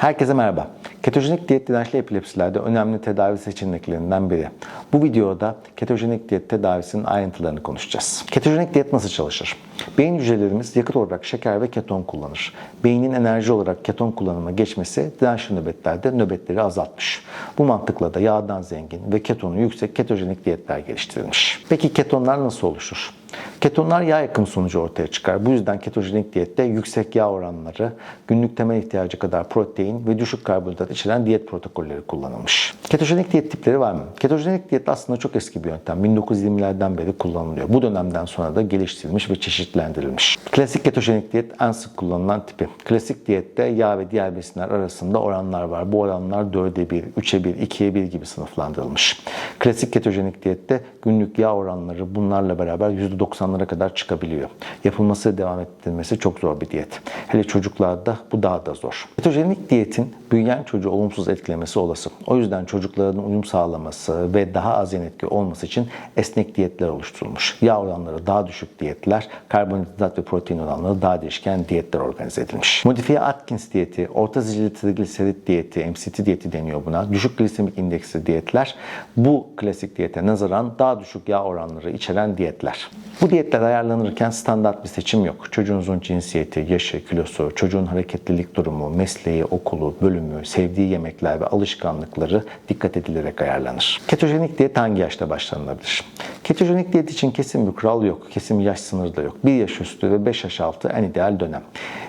Herkese merhaba. Ketojenik diyet dirençli epilepsilerde önemli tedavi seçeneklerinden biri. Bu videoda ketojenik diyet tedavisinin ayrıntılarını konuşacağız. Ketojenik diyet nasıl çalışır? Beyin hücrelerimiz yakıt olarak şeker ve keton kullanır. Beynin enerji olarak keton kullanıma geçmesi dirençli nöbetlerde nöbetleri azaltmış. Bu mantıkla da yağdan zengin ve ketonu yüksek ketojenik diyetler geliştirilmiş. Peki ketonlar nasıl oluşur? Ketonlar yağ yakımı sonucu ortaya çıkar. Bu yüzden ketojenik diyette yüksek yağ oranları, günlük temel ihtiyacı kadar protein ve düşük karbonhidrat içeren diyet protokolleri kullanılmış. Ketojenik diyet tipleri var mı? Ketojenik diyet aslında çok eski bir yöntem. 1920'lerden beri kullanılıyor. Bu dönemden sonra da geliştirilmiş ve çeşitlendirilmiş. Klasik ketojenik diyet en sık kullanılan tipi. Klasik diyette yağ ve diğer besinler arasında oranlar var. Bu oranlar 4'e 1, 3'e 1, 2'ye 1 gibi sınıflandırılmış. Klasik ketojenik diyette günlük yağ oranları bunlarla beraber %90'lara kadar çıkabiliyor. Yapılması devam ettirilmesi çok zor bir diyet. Hele çocuklarda bu daha da zor. Ketojenik diyetin büyüyen çocuğu olumsuz etkilemesi olası. O yüzden çocukların uyum sağlaması ve daha az yan etki olması için esnek diyetler oluşturulmuş. Yağ oranları daha düşük diyetler, karbonhidrat ve protein oranları daha değişken diyetler organize edilmiş. Modifiye Atkins diyeti, orta zicili trigliserit diyeti, MCT diyeti deniyor buna. Düşük glisemik indeksli diyetler bu klasik diyete nazaran daha düşük yağ oranları içeren diyetler. Bu diyetler ayarlanırken standart bir seçim yok. Çocuğunuzun cinsiyeti, yaşı, kilosu, çocuğun hareketlilik durumu, mesleği, okulu, bölümü, sevdiği yemekler ve alışkanlıkları dikkat edilerek ayarlanır. Ketojenik diyet hangi yaşta başlanılabilir? Ketojenik diyet için kesin bir kural yok. Kesin bir yaş sınırı da yok. 1 yaş üstü ve 5 yaş altı en ideal dönem.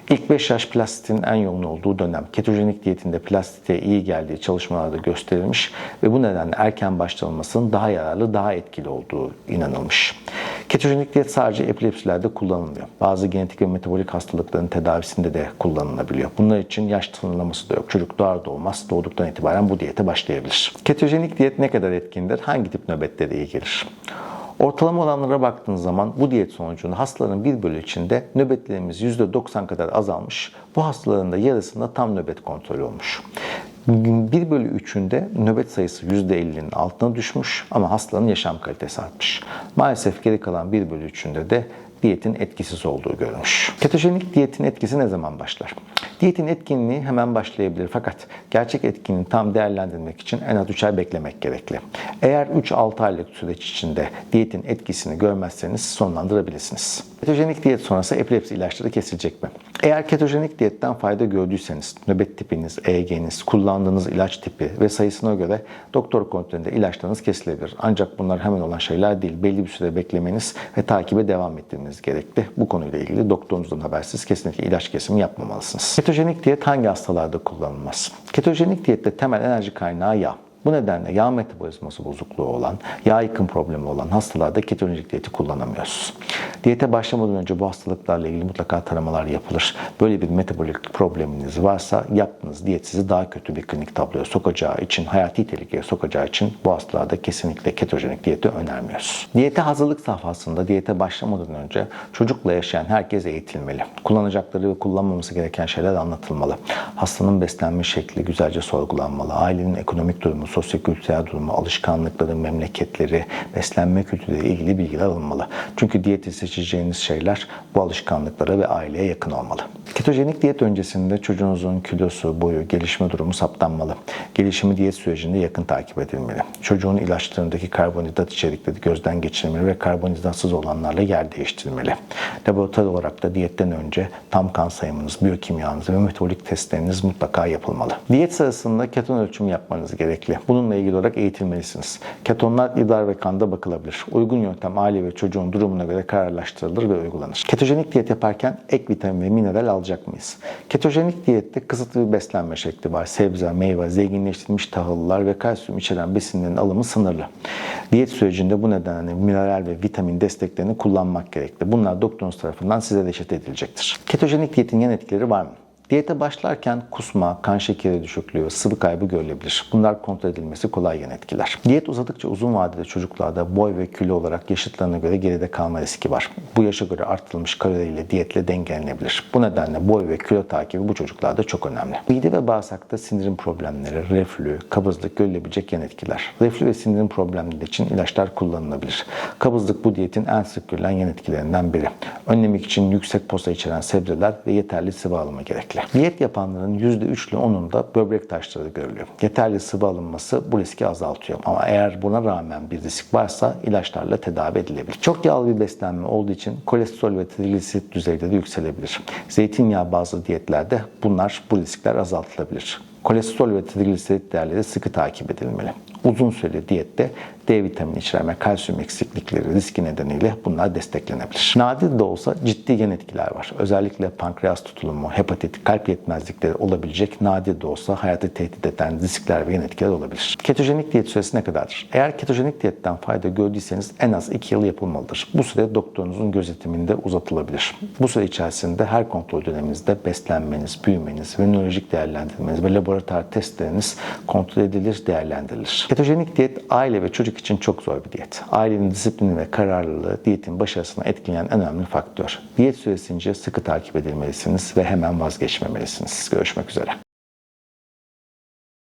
İlk 5 yaş plastitin en yoğun olduğu dönem. Ketojenik diyetinde plastite iyi geldiği çalışmalarda gösterilmiş ve bu nedenle erken başlanılmasının daha yararlı, daha etkili olduğu inanılmış. Ketojenik diyet sadece epilepsilerde kullanılmıyor. Bazı genetik ve metabolik hastalıkların tedavisinde de kullanılabiliyor. Bunlar için yaş sınırlaması da yok. Çocuk doğar doğmaz doğduktan itibaren bu diyete başlayabilir. Ketojenik diyet ne kadar etkindir? Hangi tip nöbetlere iyi gelir? Ortalama oranlara baktığınız zaman bu diyet sonucunda hastaların bir bölü içinde nöbetlerimiz %90 kadar azalmış. Bu hastaların da yarısında tam nöbet kontrolü olmuş. 1 bölü 3'ünde nöbet sayısı %50'nin altına düşmüş ama hastanın yaşam kalitesi artmış. Maalesef geri kalan 1 bölü 3'ünde de diyetin etkisiz olduğu görülmüş. Ketojenik diyetin etkisi ne zaman başlar? Diyetin etkinliği hemen başlayabilir fakat gerçek etkinliğini tam değerlendirmek için en az 3 ay beklemek gerekli. Eğer 3-6 aylık süreç içinde diyetin etkisini görmezseniz sonlandırabilirsiniz. Ketojenik diyet sonrası epilepsi ilaçları kesilecek mi? Eğer ketojenik diyetten fayda gördüyseniz, nöbet tipiniz, EEG'niz, kullandığınız ilaç tipi ve sayısına göre doktor kontrolünde ilaçlarınız kesilebilir. Ancak bunlar hemen olan şeyler değil. Belli bir süre beklemeniz ve takibe devam ettirmeniz gerekli. Bu konuyla ilgili doktorunuzdan habersiz kesinlikle ilaç kesimi yapmamalısınız. Ketojenik diyet hangi hastalarda kullanılmaz? Ketojenik diyette temel enerji kaynağı yağ. Bu nedenle yağ metabolizması bozukluğu olan, yağ yıkım problemi olan hastalarda ketojenik diyeti kullanamıyoruz. Diyete başlamadan önce bu hastalıklarla ilgili mutlaka taramalar yapılır. Böyle bir metabolik probleminiz varsa yaptığınız diyet sizi daha kötü bir klinik tabloya sokacağı için, hayati tehlikeye sokacağı için bu hastalarda kesinlikle ketojenik diyeti önermiyoruz. Diyete hazırlık safhasında diyete başlamadan önce çocukla yaşayan herkes eğitilmeli. Kullanacakları ve kullanmaması gereken şeyler anlatılmalı. Hastanın beslenme şekli güzelce sorgulanmalı. Ailenin ekonomik durumu, sosyokültürel durumu, alışkanlıkları, memleketleri, beslenme kültürüyle ilgili bilgiler alınmalı. Çünkü diyeti seçeceğiniz şeyler bu alışkanlıklara ve aileye yakın olmalı. Ketojenik diyet öncesinde çocuğunuzun kilosu, boyu, gelişme durumu saptanmalı. Gelişimi diyet sürecinde yakın takip edilmeli. Çocuğun ilaçlarındaki karbonhidrat içerikleri gözden geçirilmeli ve karbonhidratsız olanlarla yer değiştirilmeli. Laboratuvar olarak da diyetten önce tam kan sayımınız, biyokimyanız ve metabolik testleriniz mutlaka yapılmalı. Diyet sırasında keton ölçümü yapmanız gerekli. Bununla ilgili olarak eğitilmelisiniz. Ketonlar idrar ve kanda bakılabilir. Uygun yöntem aile ve çocuğun durumuna göre kararlaştırılır ve uygulanır. Ketojenik diyet yaparken ek vitamin ve mineral alacak mıyız? Ketojenik diyette kısıtlı bir beslenme şekli var. Sebze, meyve, zenginleştirilmiş tahıllar ve kalsiyum içeren besinlerin alımı sınırlı. Diyet sürecinde bu nedenle mineral ve vitamin desteklerini kullanmak gerekli. Bunlar doktorunuz tarafından size reçete edilecektir. Ketojenik diyetin yan etkileri var mı? Diyete başlarken kusma, kan şekeri düşüklüğü, sıvı kaybı görülebilir. Bunlar kontrol edilmesi kolay yan etkiler. Diyet uzadıkça uzun vadede çocuklarda boy ve kilo olarak yaşıtlarına göre geride kalma riski var. Bu yaşa göre artırılmış kaloriyle diyetle dengelenebilir. Bu nedenle boy ve kilo takibi bu çocuklarda çok önemli. Mide ve bağırsakta sindirim problemleri, reflü, kabızlık görülebilecek yan etkiler. Reflü ve sindirim problemleri için ilaçlar kullanılabilir. Kabızlık bu diyetin en sık görülen yan etkilerinden biri. Önlemek için yüksek posa içeren sebzeler ve yeterli sıvı alımı gerekli. Riskli. Diyet yapanların %3 ile 10'unda böbrek taşları görülüyor. Yeterli sıvı alınması bu riski azaltıyor. Ama eğer buna rağmen bir risk varsa ilaçlarla tedavi edilebilir. Çok yağlı bir beslenme olduğu için kolesterol ve trigliserit düzeyleri yükselebilir. Zeytinyağı bazlı diyetlerde bunlar bu riskler azaltılabilir. Kolesterol ve trigliserit değerleri sıkı takip edilmeli. Uzun süreli diyette D vitamini içeren ve kalsiyum eksiklikleri riski nedeniyle bunlar desteklenebilir. Nadir de olsa ciddi yan etkiler var. Özellikle pankreas tutulumu, hepatit, kalp yetmezlikleri olabilecek nadir de olsa hayatı tehdit eden riskler ve yan etkiler olabilir. Ketojenik diyet süresi ne kadardır? Eğer ketojenik diyetten fayda gördüyseniz en az 2 yıl yapılmalıdır. Bu süre doktorunuzun gözetiminde uzatılabilir. Bu süre içerisinde her kontrol döneminizde beslenmeniz, büyümeniz, ve nörolojik değerlendirmeniz ve laboratuvar testleriniz kontrol edilir, değerlendirilir. Ketojenik diyet aile ve çocuk için çok zor bir diyet. Ailenin disiplini ve kararlılığı diyetin başarısını etkileyen en önemli faktör. Diyet süresince sıkı takip edilmelisiniz ve hemen vazgeçmemelisiniz. Görüşmek üzere.